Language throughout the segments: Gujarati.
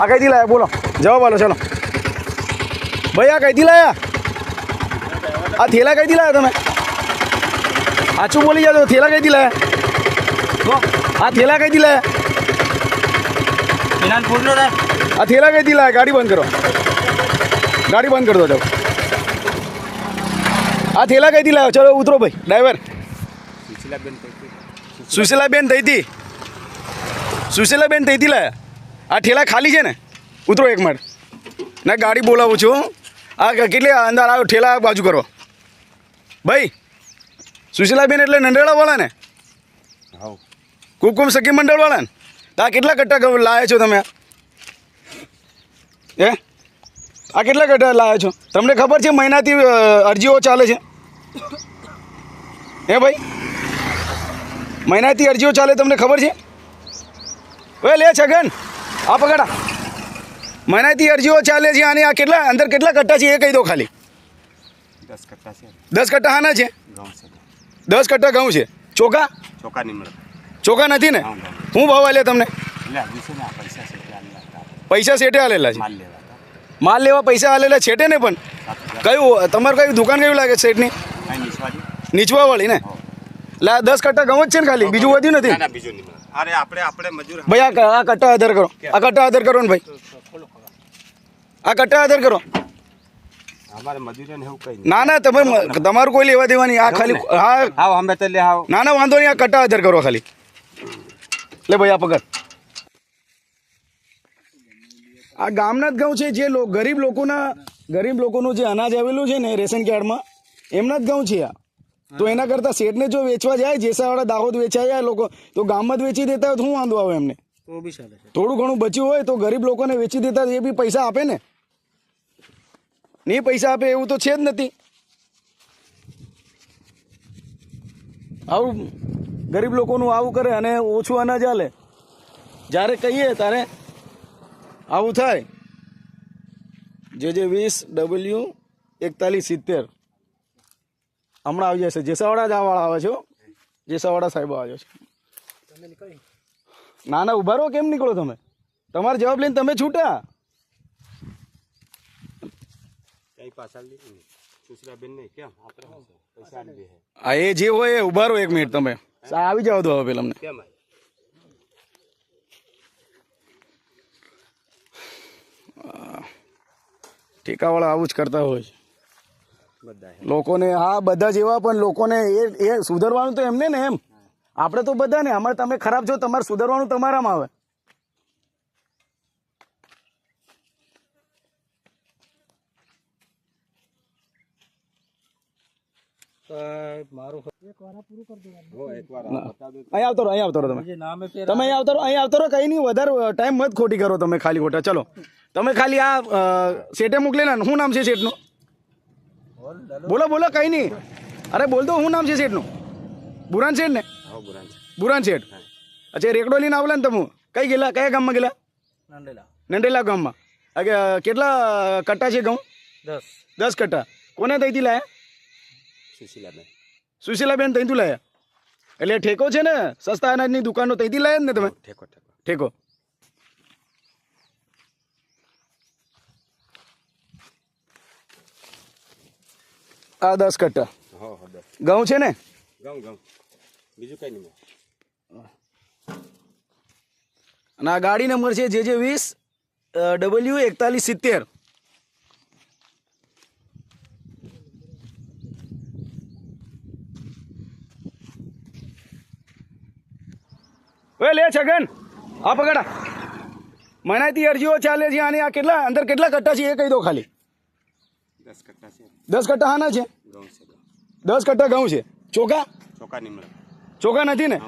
આ કઈથી લાયા બોલો. જવાબ આલો ચલો. ભાઈ આ કઈથી લાયા આ થેલા કઈથી લાયા તમે? આછું બોલી જાઓ થેલા કઈથી લાયા આ થેલા કઈથી લાયા આ થેલા કઈથી લાયા ગાડી બંધ કરો. ગાડી બંધ કરી દો જાઓ. આ થેલા કઈથી લાવ્યો ચલો ઉતરો ભાઈ ડ્રાઈવર. સુશીલાબેન થઈતી સુશીલાબેન થઈતી લાયા? આ ઠેલા ખાલી છે ને? ઉતરો એક મિનિટ ના ગાડી બોલાવું છું. આ કેટલી અંદર આવ્યો ઠેલા બાજુ કરો. ભાઈ સુશીલાબેન એટલે નંડેળાવાળા ને? કુકુમ કુમકુમ સખી મંડળવાળા ને? તો આ કેટલા કટ્ટા લાવે લાયા છો તમે? એ આ કેટલા કટ્ટા લાયા છો? તમને ખબર છે મહિનાથી અરજીઓ ચાલે છે? હે ભાઈ? મહિનાથી અરજીઓ ચાલે તમને ખબર છે? ઓય લે છગન. આ પકડા મહિનાથી અરજીઓ ચાલે છે અને આ કેટલા અંદર કેટલા કટ્ટા છે એ કહી દો ખાલી. દસ કટ્ટા છે. દસ કટ્ટા હાના છે? દસ કટ્ટા ઘઉં છે. ચોખા? ચોખા નથી ને? હું ભાવ આલે તમને? પૈસા સેટે આલેલા છે? માલ લેવા પૈસા આલેલા છેટે ને પણ? કયું તમારું કયું દુકાન કયું લાગે સેટની નીચવાવાળી નીચવા વાળી ને? એટલે આ દસ કટ્ટા ઘઉં જ છે ને ખાલી? બીજું વધ્યું નથી? બીજું નિમણ અરે આપણે આપણે મજૂર ભાઈ આ કટ્ટા આધાર કરો. આ કટ્ટા આધાર કરો ને ભાઈ. આ કટ્ટા આધાર કરો. અમારે મજૂરીને એવું કઈ ના ના તમે તમારું કોઈ લેવા દેવાની આ ખાલી હા આવ અમે તો લે હાવ. ના ના વાંધો નહીં આ કટ્ટા આધાર કરો ખાલી. લે ભાઈ આ પકડ. આ ગામના જ ઘઉં છે જે લો- ગરીબ લોકોના ગરીબ લોકોનું જે અનાજ આવેલું છે ને રેશન કાર્ડમાં એમના જ ઘઉં છે આ. તો એના કરતાં શેઠને જો વેચવા જાય જેસાવાળા દાહોદ વેચાઈ જાય લોકો તો ગામમાં જ વેચી દેતા હોય તો શું વાંધો આવે એમને? થોડું ઘણું બચ્યું હોય તો ગરીબ લોકોને વેચી દેતા એ બી પૈસા આપે ને? નહીં પૈસા આપે એવું તો છે જ નથી. આવું ગરીબ લોકોનું આવું કરે અને ઓછું અનાજ હાલે જ્યારે કહીએ ત્યારે આવું થાય. જે જે વીસ ડબલ્યુ એકતાલીસ સિત્તેર. હમણાં આવી જશે. જેસાવાડા જવાવાળા વાળા આવે છે જેસાવાડા સાહેબ આવે છે. ના ના ઊભા રહો. કેમ નીકળો તમે? તમારો જવાબ લઈને તમે છૂટા. કઈ પાછળ લીધું ને સુશીલા બેન નહીં કેમ? આપણે શું છે? પૈસા આલી દે હે. એ જે હોય એ ઊભા રહો એક મિનિટ તમે. આવી જાઓ તો હવે પેલા કેમ આય? આવું જ કરતા હોય છે. લોકોને હા બધા જેવા પણ લોકોને એ એ સુધરવાનું તો એમને ને એમ. આપણે તો બધા ને અમારે તમે ખરાબ છો તમારે સુધરવાનું તમારામાં આવે. તમે. તમે અહીં આવતો રહો અહીં આવતો રહો કંઈ નહીં વધારે ટાઈમ મત ખોટી કરો તમે ખાલી ખોટા. ચલો તમે ખાલી આ સેટે શેઠે મોકલેલા ને શું નામ છે શેઠનું? બોલો બોલો કંઈ નહીં. અરે બોલ દો શું નામ છે શેઠનું? બુરાન શેઠ ને? બુરાન શેઠ. અચ્છા રેકડો લઈને આવેલા ને તમે? કઈ ગયેલા કયા ગામમાં ગયેલા નંડેલા. ગામમાં. અગે, કેટલા કટ્ટા છે ઘઉં દસ. દસ કટ્ટા. કોને ત્યાંથી લાયા? સુશીલાબેન. સુશીલાબેન ત્યાંથી લાયા? એટલે ઠેકો છે ને? સસ્તા અનાજની દુકાનો ત્યાંથી લાયા ને તમે? ઠેકો ઠેકો. ઠેકો. આ દસ કટ્ટા હો હો ઘઉં છે ને? ઘઉં ઘઉં બીજું કઈ નહીં. અને આ ગાડી નંબર છે જે જે વીસ ડબલ્યુ એકતાલીસ સિત્તેર. ઓય લે છગન. આ પકડા. મનાયતી અરજીઓ ચાલે છે અને આ કેટલા અંદર કેટલા કટ્ટા છે એ કહી દો ખાલી. દસ કટ્ટા છે. દસ કટ્ટા આના છે? ઘઉં છે દસ કટ્ટા ઘઉં છે. ચોખા? ચોખા નિમણ ચોખા નથી ને?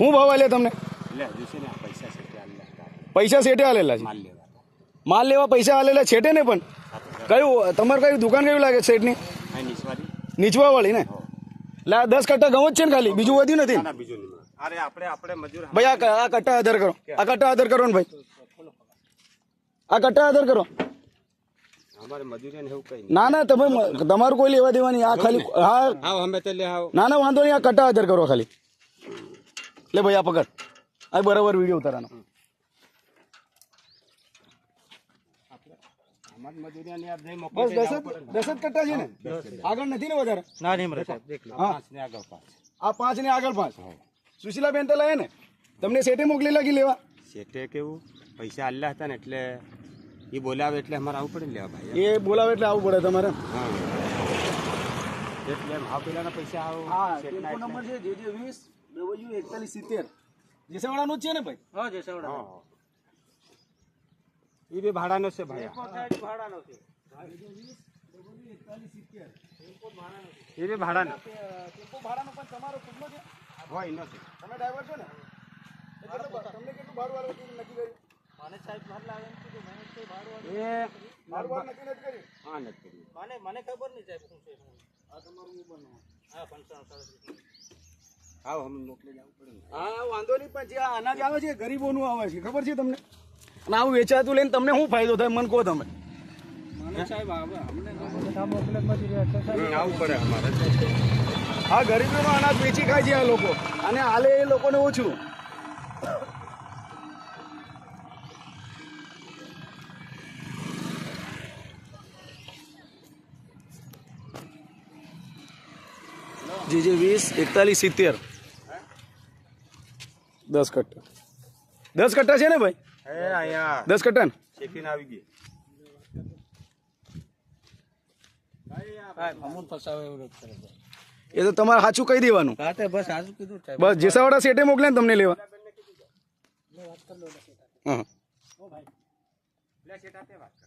હું ભાવ આલે તમને? પૈસા સેટે આલેલા છે? માલ લેવા પૈસા આલેલા છેટે ને પણ? કયું તમારે કયું દુકાન કયું લાગે કાંઈ નીચવા વાળી ને? એટલે આ દસ કટ્ટા ઘઉં જ છે ને ખાલી? બીજું વધ્યું નથી અરે આપણે આપણે મજૂર ભાઈ આ આ કટ્ટા આધાર કરો. આ કટ્ટા આધાર કરો ને ભાઈ. આ કટ્ટા આધાર કરો અમારે મજૂરીને એવું કઈ નહીં ના ના તમે તમારું કોઈ લેવા દેવાની આ ખાલી હા. હાવ અમે તો લે હાવ. ના ના વાંધો નહીં આ કટા હાજર કરો ખાલી. લે ભાઈ આ પકડ. આ બરાબર વીડિયો ઉતારવાનો. અમારી મજૂરીની બસ દસ જ દસ જ કટ્ટા છે ને? આગળ નથી ને વધારે? ના નહીં મળે સાહેબ. દેખ લો હા. પાંચ ને આગળ પાંચ. આ પાંચ ને આગળ પાંચ. સુશીલાબેન તો લાયા ને? તમને સેટે મોકલી લાગી લેવા? સેટે કેવું? પૈસા આલ્યા હતા ને એટલે એ બોલાવે એટલે અમારે આવવું પડે ને લેવા ભાઈ એ બોલાવે એટલે આવવું પડે તમારે. હા. એટલે ભાવ પેલાના પૈસા આવો. હા ટેલિફોન નંબર છે જે જે વીસ ડબલ્યુ એકતાલીસ સિત્તેર. જેસાવાળાનો જ છે ને ભાઈ? હા જેસવાડા સેવડા હા. એ બી ભાડાનો છે ભાઈ. ભાડાનો છે. એ બી ભાડાનો. ટેમ્પો ભાડાનો પણ તમારો ખુદનો છે? હોય એનો છે. તમે ડ્રાઈવર છો ને? તમને કેટલું ભાડું આવે નક્કી કર્યું મને સાહેબ મારે લાવે એમ કીધું મને કોઈ ભાડું એ ભાડું આ નથી કરી હા નથી કરી મને મને ખબર નહીં સાહેબ શું છે આ તમારું હું બનવું હા પંચાણું સરસ આવો અમે મોકલી જવું પડે હા વાંધો નહીં પણ જે આ અનાજ આવે છે ગરીબોનું આવે છે ખબર છે તમને? અને આવું વેચાતું લઈને તમને શું ફાયદો થાય મને કહો તમે. આ ગરીબોનો અનાજ વેચી ખાય છે આ લોકો. અને હાલે એ લોકોને ઓછું. જી જી વીસ એકતાલીસ સિત્તેર દસ કટ્ટા દસ કટ્ટા છે ને ભાઈ એ અહીંયા દસ કટ્ટા ને શેકીને આવી ગઈ અમૂલ ફસાવે એવું રોજ કરે છે એ તો તમારે સાચું કહી દેવાનું હા તે બસ આજુ કીધું સાહેબ બસ જેસાવાળા સેટે મોકલે ને તમને લેવા હા લે શેઠ હાથે વાત